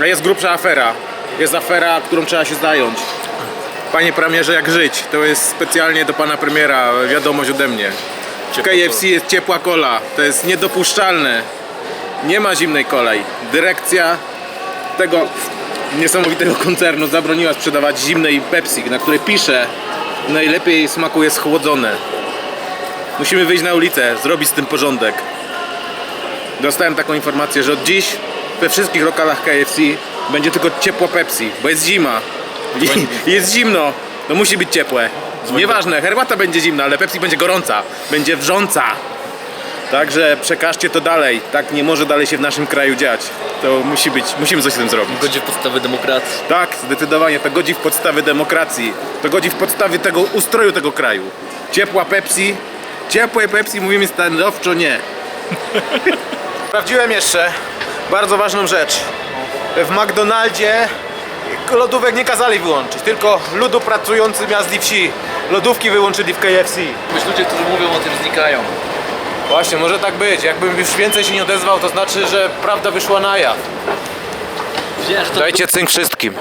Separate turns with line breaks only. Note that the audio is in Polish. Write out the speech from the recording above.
A Jest grubsza afera. Jest afera, którą trzeba się zająć. Panie premierze, jak żyć? To jest specjalnie do pana premiera wiadomość ode mnie. W KFC jest ciepła kola. To jest niedopuszczalne. Nie ma zimnej kolej. Dyrekcja tego niesamowitego koncernu zabroniła sprzedawać zimnej Pepsi, na której pisze najlepiej smakuje schłodzone. Musimy wyjść na ulicę, zrobić z tym porządek. Dostałem taką informację, że od dziś we wszystkich lokalach KFC będzie tylko ciepła Pepsi, bo jest zima. I jest zimno, to musi być ciepłe. Nieważne, herbata będzie zimna, ale Pepsi będzie gorąca, będzie wrząca. Także przekażcie to dalej. Tak nie może dalej się w naszym kraju dziać. To musi być, musimy coś z tym zrobić.
Godzi w podstawy demokracji.
Tak, zdecydowanie to godzi w podstawy demokracji. To godzi w podstawy tego ustroju tego kraju. Ciepła Pepsi, ciepłe Pepsi mówimy stanowczo nie. Sprawdziłem jeszcze bardzo ważną rzecz. W McDonaldzie lodówek nie kazali wyłączyć, tylko ludu pracujący miast i wsi. Lodówki wyłączyli w KFC.
Wiesz, ludzie, którzy mówią o tym znikają.
Właśnie, może tak być. Jakbym już więcej się nie odezwał, to znaczy, że prawda wyszła na jaw.
Wiesz, to...
Dajcie cynk wszystkim.